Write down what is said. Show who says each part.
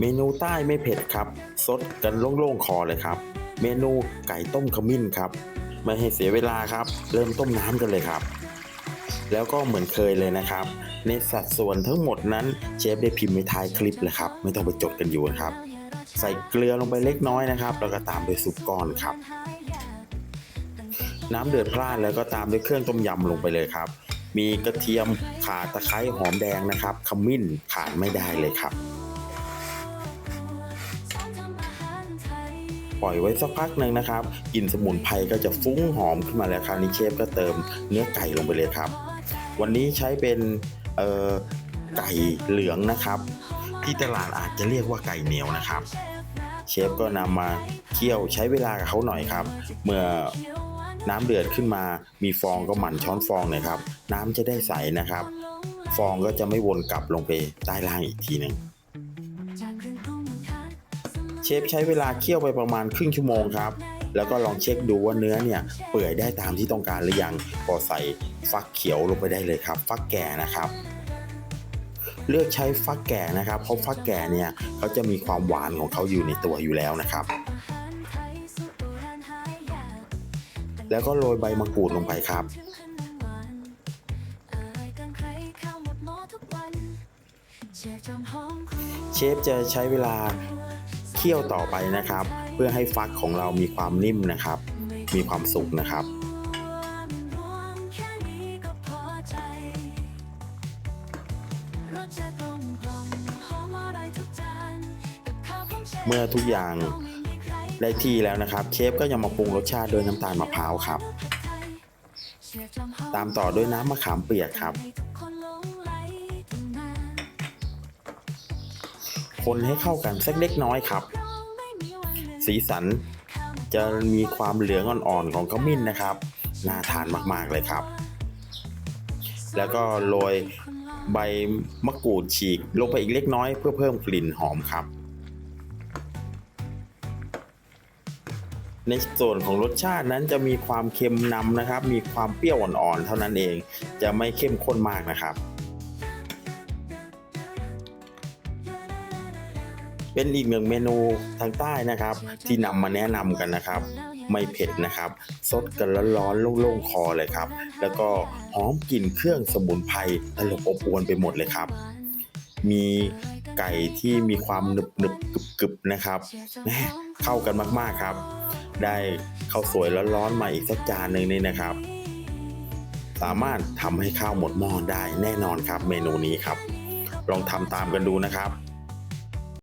Speaker 1: เมนูใต้ไม่เผ็ดครับซดกันโล่งๆคอเลยครับ เมนูไก่ต้มขมิ้นครับ ไม่ให้เสียเวลาครับ เริ่มต้มน้ำกันเลยครับ แล้วก็เหมือนเคยเลยนะครับ ในสัดส่วนทั้งหมดนั้นเชฟได้พิมพ์ไว้ท้ายคลิปเลยครับ ไม่ต้องไปจดกันอยู่นะครับ ใส่เกลือลงไปเล็กน้อยนะครับ แล้วก็ตามด้วยซุปก้อนครับ น้ำเดือดพล่านแล้วก็ตามด้วยเครื่องต้มยำลงไปเลยครับ มีกระเทียมข่าตะไคร้หอมแดงนะครับขมิ้นขาดไม่ได้เลยครับ ปล่อยไว้สักพักหนึ่งนะครับกลิ่นสมุนไพรก็จะฟุ้งหอมขึ้นมาแล้วคราวนี้เชฟก็เติมเนื้อไก่ลงไปเลยครับ วันนี้ใช้เป็นไก่เหลืองนะครับ ที่ตลาดอาจจะเรียกว่าไก่เหนียวนะครับ เชฟก็นำมาเคี่ยวใช้เวลากับเขาหน่อยครับ เมื่อน้ำเดือดขึ้นมามีฟองก็หมั่นช้อนฟองหน่อยครับ น้ำจะได้ใสนะครับ ฟองก็จะไม่วนกลับลงไปใต้ล่างอีกทีหนึ่ง เชฟใช้เวลาเคี่ยวไปประมาณครึ่งชั่วโมงครับ แล้วก็ลองเช็คดูว่าเนื้อเนี่ยเปื่อยได้ตามที่ต้องการหรือยังพอใส่ฟักเขียวลงไปได้เลยครับ ฟักแก่นะครับ เลือกใช้ฟักแก่นะครับ เพราะฟักแก่เนี่ยเขาจะมีความหวานของเขาอยู่ในตัวอยู่แล้วนะครับ แล้วก็โรยใบมะกรูดลงไปครับเชฟจะใช้เวลา คี่ยวต่อไปนะครับ เพื่อให้ฟักของเรามีความนิ่มนะครับ มีความสุกนะครับเมื่อทุกอย่างได้ที่แล้วนะครับ เชฟก็ยังมาปรุงรสชาติด้วยน้ำตาลมะพร้าวครับ ตามต่อด้วยน้ำมะขามเปียกครับ คนให้เข้ากันสักเล็กน้อยครับ สีสันจะมีความเหลืองอ่อนๆของขมิ้นนะครับ น่าทานมากๆเลยครับ แล้วก็โรยใบมะกรูดฉีกลงไปอีกเล็กน้อยเพื่อเพิ่มกลิ่นหอมครับ ในส่วนของรสชาตินั้นจะมีความเค็มนำนะครับ มีความเปรี้ยวอ่อนๆเท่านั้นเอง จะไม่เข้มข้นมากนะครับ เป็นอีกหนึ่งเมนูทางใต้นะครับ ที่นำมาแนะนำกันนะครับ ไม่เผ็ดนะครับซดกันร้อนๆโล่งๆคอเลยครับ แล้วก็หอมกลิ่นเครื่องสมุนไพรตลบอบอวนไปหมดเลยครับ มีไก่ที่มีความหนึบหนึบกึบกึบๆนะครับแหม่เข้ากันมากๆครับ ได้ข้าวสวยร้อนๆมาอีกสักจานหนึ่งนี่นะครับ สามารถทำให้ข้าวหมดหม้อได้แน่นอนครับ เมนูนี้ครับ ลองทำตามกันดูนะครับ